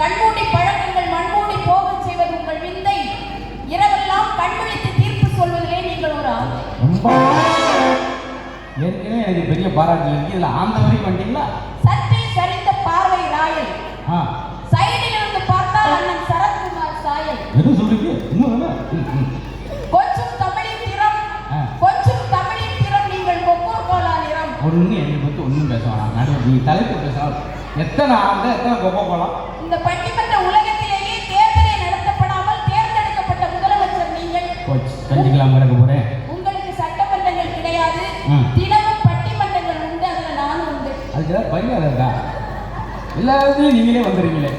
கண்மூடி பழக்கங்கள் மண்மூடி போக செய்வது உங்கள் விந்தை. இரவெல்லாம் கண்விழித்து தீர்ப்பு சொல்வதிலே நீங்கள் ஒரு ஏற்கனவே எனக்கு பெரிய பாராட்டு இருக்கு இதுல ஆந்த வரைக்கும் வந்தீங்களா? சற்றி சரிந்த பார்வை ராயல். சைடில் இருந்து பார்த்தால் அண்ணன் சரத்குமார் சாயல். எது சொல்றீங்க? இன்னும் கொஞ்சம் தமிழின் திறம் கொஞ்சம் தமிழின் திறம் நீங்கள் கொக்கோர் கோலா நிறம். ஒண்ணு என்னை பத்தி ஒன்றும் பேச வேணாம். நடுவு நீ தலைப்பு பேசலாம் எத்தனை ஆண்டு எத்தனை கொக்கோ கோலா? இந்த பட்டிமன்ற உலகத்திலேயே தேர்தலை நடத்தப்படாமல் தேர்ந்தெடுக்கப்பட்ட முதலமைச்சர் நீங்கள். கஞ்சிக்கலாம் கிடக்க போறேன். உங்களுக்கு சட்டமன்றங்கள் கிடையாது. தினமும் பட்டிமன்றங்கள் உண்டு. அதுல நானும் உண்டு. அதுக்கு ஏதாவது பரிகாரம் இருக்கா? எல்லாத்துலயும் நீங்களே வந்துடுறீங்களே.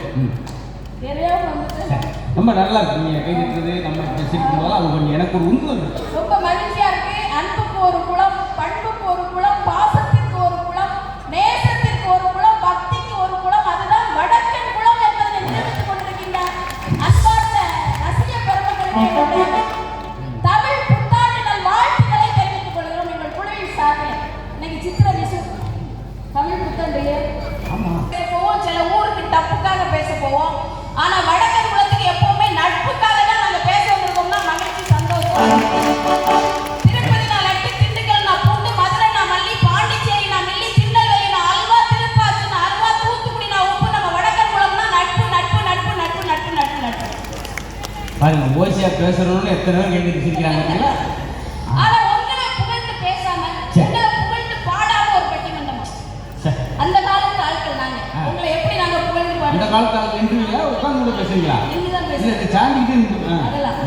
தெரியாம வந்துட்டு. ரொம்ப நல்லா இருக்கு நீங்க கை தட்டுறது நம்ம பேசிட்டு போதெல்லாம் அது கொஞ்சம் எனக்கு ஒரு இருக்கு. ரொம்ப தமிழ் புத்தாண்டு நல் வாழ்த்துக்களை தெரிவித்துக் கொள்கிறோம். எங்கள் குழுவின் சார்பில் இன்னைக்கு சித்திர விசு தமிழ் புத்தாண்டு போவோம். சில ஊருக்கு டப்புக்காக பேச போவோம். ஆனா வடக்கன் குலத்துக்கு எப்பவுமே நட்புக்காக தான் நாங்க பேச வந்திருக்கோம்னா மகிழ்ச்சி சந்தோஷம். பாருங்க ஓசியா பேசுறோம்னு எத்தனை பேர் கேட்டு சிரிக்கிறாங்க. அந்த காலத்து ஆட்கள் நாங்க. உங்களை எப்படி நாங்க புகழ்ந்து இந்த பாடுறோம் காலத்தால் இன்டர்வியூல உட்கார்ந்து பேசுறீங்களா ஆ. அதெல்லாம்.